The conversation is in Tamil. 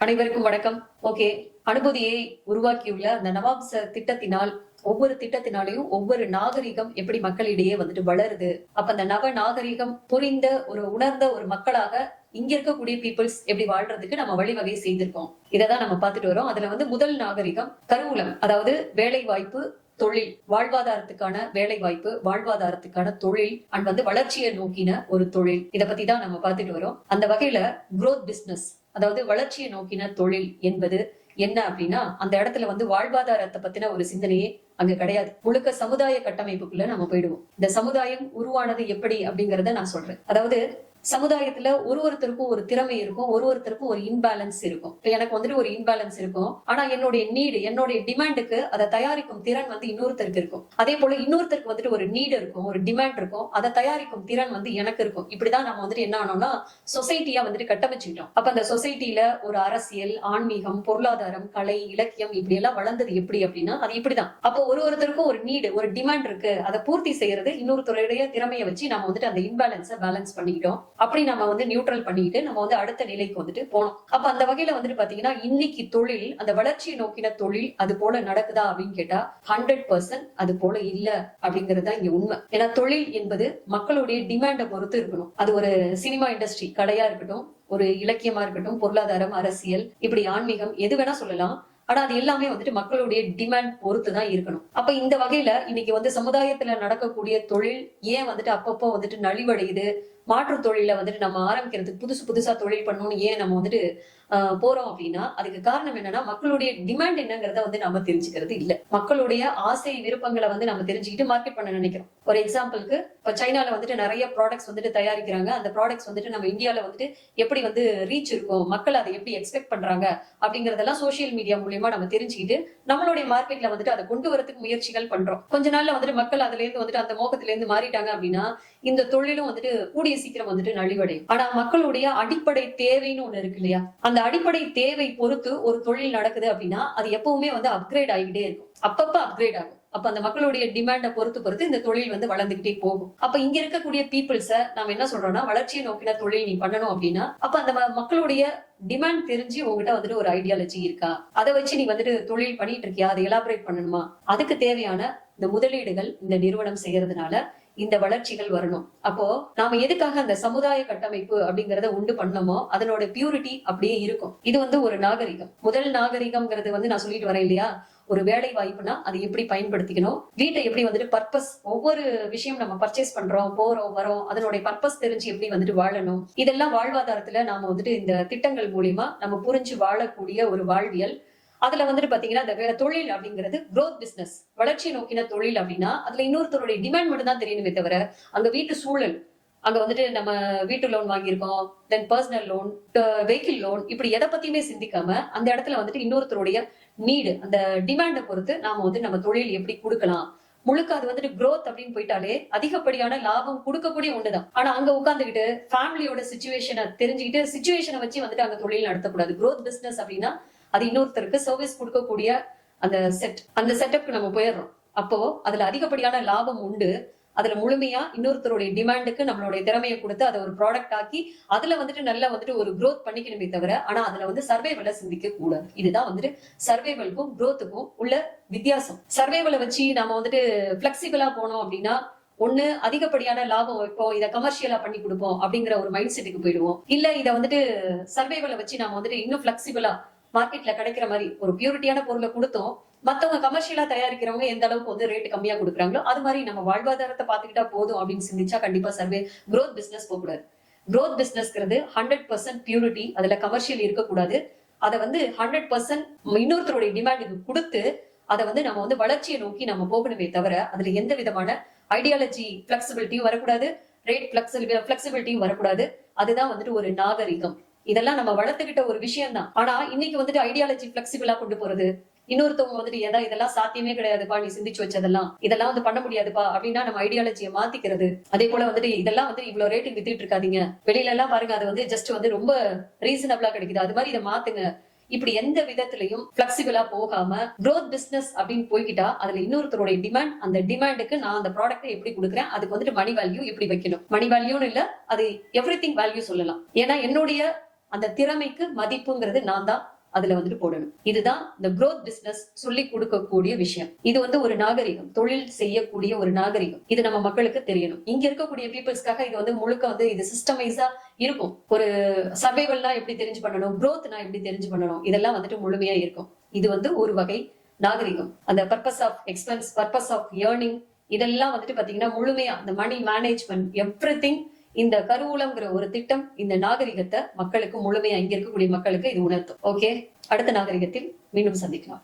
அனைவருக்கும் வணக்கம். ஓகே அனுபூதியை உருவாக்கியுள்ள அந்த நவாப் திட்டத்தினால் ஒவ்வொரு திட்டத்தினாலையும் ஒவ்வொரு நாகரிகம் எப்படி மக்களிடையே வந்துட்டு வளருது. அப்ப அந்த நவ நாகரிகம் புரிந்த ஒரு உணர்ந்த ஒரு மக்களாக இங்க இருக்கக்கூடிய பீப்புள்ஸ் எப்படி வாழ்றதுக்கு நம்ம வழிவகை செய்திருக்கோம். இதைதான் நம்ம பார்த்துட்டு வரோம். அதுல வந்து முதல் நாகரிகம் கருவூலம் அதாவது வேலை வாய்ப்பு தொழில் வாழ்வாதாரத்துக்கான வேலை வாய்ப்பு வாழ்வாதாரத்துக்கான தொழில் அண்ட் வந்து வளர்ச்சியை நோக்கின ஒரு தொழில். இதை பத்தி தான் நம்ம பார்த்துட்டு வரோம். அந்த வகையில குரோத் பிசினஸ் அதாவது வளர்ச்சியை நோக்கின தொழில் என்பது என்ன அப்படின்னா அந்த இடத்துல வந்து வாழ்வாதாரத்தை பத்தின ஒரு சிந்தனையே அங்க கிடையாது. முழுக்க சமுதாய கட்டமைப்புக்குள்ள நம்ம போயிடுவோம். இந்த சமுதாயம் உருவானது எப்படி அப்படிங்கறத நான் சொல்றேன். அதாவது சமுதாயத்துல ஒரு ஒருத்தருக்கும் ஒரு திறமை இருக்கும் ஒரு ஒருத்தருக்கும் ஒரு இன்பேலன்ஸ் இருக்கும். இப்ப எனக்கு வந்துட்டு ஒரு இன்பேலன்ஸ் இருக்கும். ஆனா என்னுடைய நீடு என்னுடைய டிமாண்டுக்கு அதை தயாரிக்கும் திறன் வந்து இன்னொருத்தருக்கு இருக்கும். அதே போல இன்னொருத்தருக்கு வந்துட்டு ஒரு நீடு இருக்கும் ஒரு டிமாண்ட் இருக்கும். அதை தயாரிக்கும் திறன் வந்து எனக்கு இருக்கும். இப்படிதான் நம்ம வந்துட்டு என்ன ஆனோம்னா சொசைட்டியா வந்துட்டு கட்டமைச்சுக்கிட்டோம். அப்ப அந்த சொசைட்டில ஒரு அரசியல் ஆன்மீகம் பொருளாதாரம் கலை இலக்கியம் இப்படி எல்லாம் வளர்ந்தது எப்படி அப்படின்னா அது இப்படிதான். அப்போ ஒரு ஒருத்தருக்கும் ஒரு நீடு ஒரு டிமாண்ட் இருக்கு. அதை பூர்த்தி செய்யறது இன்னொருத்தருடைய திறமையை வச்சு நம்ம வந்துட்டு அந்த இன்பேலன்ஸை பேலன்ஸ் பண்ணிக்கிட்டோம். அப்படி நம்ம வந்து நியூட்ரல் பண்ணிட்டு நம்ம வந்து அடுத்த நிலைக்கு வந்துட்டு போனோம் அப்ப அந்த வகையில வந்துட்டு பாத்தீங்கன்னா இன்னைக்கு தொழில் அந்த வளர்ச்சியை நோக்கின தொழில் அது போல நடக்குதா அப்படின்னு கேட்டா ஹண்ட்ரட் பர்சன்ட் அது போல இல்ல அப்படிங்கிறது தான் இங்க உண்மை. ஏன்னா தொழில் என்பது மக்களுடைய டிமாண்டை பொறுத்து இருக்கணும். அது ஒரு சினிமா இண்டஸ்ட்ரி கடையா இருக்கட்டும் ஒரு இலக்கியமா இருக்கட்டும் பொருளாதாரம் அரசியல் இப்படி ஆன்மீகம் எது வேணா சொல்லலாம். ஆனா அது எல்லாமே வந்துட்டு மக்களுடைய டிமாண்ட் பொறுத்து தான் இருக்கணும். அப்ப இந்த வகையில இன்னைக்கு வந்து சமுதாயத்துல நடக்கக்கூடிய தொழில் ஏன் வந்துட்டு அப்பப்போ வந்துட்டு நலிவடையுது? மாற்று தொழில வந்துட்டு நம்ம ஆரம்பிக்கிறதுக்கு புதுசு புதுசா தொழில் பண்ணணும்னு ஏன் நம்ம வந்துட்டு போறோம் அப்படின்னா அதுக்கு காரணம் என்னன்னா மக்களுடைய டிமாண்ட் என்னங்கிறத வந்து நம்ம தெரிஞ்சுக்கிறது இல்ல. மக்களுடைய ஆசை விருப்பங்களை வந்து நம்ம தெரிஞ்சுக்கிட்டு மார்க்கெட் பண்ண நினைக்கிறோம். ஒரு எக்ஸாம்பிளுக்கு இப்ப சைனால வந்துட்டு நிறைய ப்ராடக்ட்ஸ் வந்துட்டு தயாரிக்கிறாங்க. அந்த ப்ராடக்ட்ஸ் வந்துட்டு நம்ம இந்தியால வந்துட்டு எப்படி வந்து ரீச் இருக்கும் மக்கள் அதை எப்படி எக்ஸ்பெக்ட் பண்றாங்க அப்படிங்கறதெல்லாம் சோசியல் மீடியா மூலியமா நம்ம தெரிஞ்சுக்கிட்டு நம்மளுடைய மார்க்கெட்ல வந்துட்டு அதை கொண்டு வரதுக்கு முயற்சிகள் பண்றோம். கொஞ்ச நாள்ல வந்துட்டு மக்கள் அதுல இருந்து வந்துட்டு அந்த மோகத்துல இருந்து மாறிட்டாங்க அப்படின்னா இந்த தொழிலும் வந்துட்டு கூடிய சீக்கிரம் வந்துட்டு நலிவடையும். ஆனா மக்களுடைய அடிப்படை தேவைன்னு ஒண்ணு இருக்கு இல்லையா? அந்த அடிப்படை தேவை பொறுத்து ஒரு தொழில் நடக்குது அப்படின்னா அது எப்பவுமே வந்து அப்கிரேட் ஆகிட்டே இருக்கும். அப்பப்ப அப்கிரேட் ஆகும். அப்ப அந்த மக்களுடைய டிமாண்டை பொறுத்து பொறுத்து இந்த தொழில் வந்து வளர்ந்துகிட்டே போகும். அப்ப இங்க இருக்கக்கூடிய பீப்புள்ஸ நாம என்ன சொல்றோம்னா வளர்ச்சியை நோக்கின தொழில் நீ பண்ணணும் அப்படின்னா அப்ப அந்த மக்களுடைய டிமாண்ட் தெரிஞ்சு உங்ககிட்ட வந்துட்டு ஒரு ஐடியாலஜி இருக்கா? அதை வச்சு நீ வந்துட்டு தொழில் பண்ணிட்டு இருக்கியா? அதை எலாபரேட் பண்ணணுமா? அதுக்கு தேவையான இந்த முதலீடுகள் இந்த நிறுவனம் செய்யறதுனால இந்த வளர்ச்சிகள் வரணும். அப்போ நாம எதுக்காக அந்த சமுதாய கட்டமைப்பு அப்படிங்கறத உண்டு பண்ணோமோ அதனோட பியூரிட்டி அப்படியே இருக்கும். இது வந்து ஒரு நாகரிகம். முதல் நாகரிகம்ங்கிறது வந்து நான் சொல்லிட்டு வரேன் இல்லையா? ஒரு வேலை வாய்ப்புனா அதை எப்படி பயன்படுத்திக்கணும்? வீட்டை எப்படி வந்துட்டு பர்பஸ் ஒவ்வொரு விஷயம் நம்ம பர்ச்சேஸ் பண்றோம் போறோம் வரோம் அதனுடைய பர்பஸ் தெரிஞ்சு எப்படி வந்துட்டு வாழணும்? இதெல்லாம் வாழ்வாதாரத்துல நாம வந்துட்டு இந்த திட்டங்கள் மூலியமா நம்ம புரிஞ்சு வாழக்கூடிய ஒரு வாழ்வியல். அதுல வந்துட்டு பாத்தீங்கன்னா இந்த வேற தொழில் அப்படிங்கிறது குரோத் பிசினஸ் வளர்ச்சி நோக்கின தொழில் அப்படின்னா அதுல இன்னொருத்தருடைய டிமாண்ட் மட்டும் தான் தெரியணுமே தவிர அங்க வீட்டு சூழல் அங்க வந்துட்டு நம்ம வீட்டு லோன் வாங்கியிருக்கோம் then personal loan vehicle loan இப்படி எதை பத்தியுமே சிந்திக்காம அந்த இடத்துல வந்துட்டு இன்னொருத்தருடைய நீடு அந்த டிமாண்டை பொறுத்து நாம வந்து நம்ம தொழில் எப்படி கொடுக்கலாம். முழுக்க அது வந்துட்டு குரோத் அப்படின்னு போயிட்டாலே அதிகப்படியான லாபம் கொடுக்கக்கூடிய ஒண்ணுதான். ஆனா அங்க உட்காந்துக்கிட்டு ஃபேமிலியோட சுச்சுவேஷனை தெரிஞ்சுக்கிட்டு சுச்சுவேஷனை வச்சு வந்துட்டு அங்க தொழில் நடத்தக்கூடாது. குரோத் பிசினஸ் அப்படின்னா அது இன்னொருத்தருக்கு சர்வீஸ் கொடுக்கக்கூடிய அந்த செட் அந்த செட்டப்க்கு நம்ம போயிடுறோம். அப்போ அதுல அதிகப்படியான லாபம் உண்டு. அதுல முழுமையா இன்னொருத்தருடைய டிமாண்டுக்கு நம்மளுடைய திறமையை கொடுத்து அதை ஒரு ப்ராடக்ட் ஆக்கி அதுல வந்துட்டு நல்லா வந்துட்டு ஒரு க்ரோத் பண்ணிக்கணுமே தவிர ஆனா அதுல வந்து சர்வைவலை சிந்திக்க கூடாது. இதுதான் வந்துட்டு சர்வேவலுக்கும் க்ரோத்துக்கும் உள்ள வித்தியாசம். சர்வேவலை வச்சு நாம வந்துட்டு பிளெக்சிபிளா போனோம் அப்படின்னா ஒண்ணு அதிகப்படியான லாபம் வைப்போம் இதை கமர்ஷியலா பண்ணி கொடுப்போம் அப்படிங்கிற ஒரு மைண்ட் செட்டுக்கு போயிடுவோம். இல்ல இதை வந்துட்டு சர்வேவலை வச்சு நாம வந்துட்டு இன்னும் பிளெக்சிபிளா மார்க்கெட்ல கிடைக்கிற மாதிரி ஒரு பியூரிட்டியான பொருளை கொடுத்தோம். மத்தவங்க கமர்ஷியலா தயாரிக்கிறவங்க எந்த அளவுக்கு வந்து ரேட் கம்மியா கொடுக்குறாங்களோ அது மாதிரி நம்ம வாழ்வாதாரத்தை பாத்துக்கிட்டா போதும் அப்படின்னு சிந்திச்சா கண்டிப்பா சர்வே growth பிசினஸ் போகக்கூடாது. குரோத் பிசினஸ்ங்கிறது ஹண்ட்ரட் பர்சன்ட் பியூரிட்டி அதுல கமர்ஷியல் இருக்கக்கூடாது. அதை வந்து ஹண்ட்ரட் பர்சன்ட் இன்னொருத்தருடைய டிமாண்டுக்கு கொடுத்து அதை வந்து நம்ம வந்து வளர்ச்சியை நோக்கி நம்ம போகணுமே தவிர அதுல எந்த விதமான ஐடியாலஜி பிளெக்சிபிலிட்டியும் வரக்கூடாது. ரேட் பிளெக்சிபிலிட்டியும் வரக்கூடாது. அதுதான் வந்துட்டு ஒரு நாகரிகம். இதெல்லாம் நம்ம வளர்த்துக்கிட்ட ஒரு விஷயம் தான் ஆனா இன்னைக்கு வந்துட்டு ஐடியாலஜி பிளெக்சிபிளா கொண்டு போறது இன்னொருத்தவங்க வந்துட்டு ஏதா இதெல்லாம் சாத்தியமே கிடையாதுப்பா நீ சிந்திச்சு வச்சதெல்லாம் இதெல்லாம் வந்து பண்ண முடியாதுப்பா அப்படின்னா நம்ம ஐடியாலஜியை மாத்திக்கிறது. அதே போல வந்துட்டு இதெல்லாம் வந்து இவ்வளவு ரேட்டுக்கு வித்துட்டு இருக்காதீங்க. வெளியில எல்லாம் பாருங்க அது வந்து ஜஸ்ட் வந்து ரொம்ப ரீசனபிளா கிடைக்குது. அது மாதிரி இதை மாத்துங்க. இப்படி எந்த விதத்திலையும் பிளெக்சிபிளா போகாம க்ரோத் பிசினஸ் அப்படின்னு போய்கிட்டா அதுல இன்னொருத்தருடைய டிமாண்ட் அந்த டிமாண்டுக்கு நான் அந்த ப்ராடக்ட்டை எப்படி கொடுக்குறேன் அதுக்கு வந்துட்டு மணி வேல்யூ எப்படி வைக்கணும்? மணி வேல்யூன்னு இல்ல அது எவ்ரி திங் வேல்யூ சொல்லலாம். ஏன்னா என்னுடைய அந்த திறமைக்கு மதிப்புங்கிறது நான் தான் அதுல வந்துட்டு போடணும். இதுதான் இந்த குரோத் பிசினஸ் சொல்லி கொடுக்கக்கூடிய விஷயம். இது வந்து ஒரு நாகரிகம் தொழில் செய்யக்கூடிய ஒரு நாகரிகம். இது நம்ம மக்களுக்கு தெரியணும். இங்க இருக்கக்கூடிய பீப்புள்ஸ்க்காக இது வந்து முழுக்க வந்து இது சிஸ்டமைஸா இருக்கும். ஒரு சர்வைவல்னா எப்படி தெரிஞ்சு பண்ணணும்? குரோத்னா எப்படி தெரிஞ்சு பண்ணணும்? இதெல்லாம் வந்துட்டு முழுமையா இருக்கும். இது வந்து ஒரு வகை நாகரிகம். அந்த purpose of expense purpose of earning இதெல்லாம் வந்துட்டு பாத்தீங்கன்னா முழுமையா அந்த மணி மேனேஜ்மெண்ட் எவ்ரி இந்த கருவூலம்ங்கிற ஒரு திட்டம் இந்த நாகரிகத்தை மக்களுக்கு முழுமையா இங்க இருக்கக்கூடிய மக்களுக்கு இது உணர்த்தும். ஓகே அடுத்த நாகரிகத்தில் மீண்டும் சந்திக்கலாம்.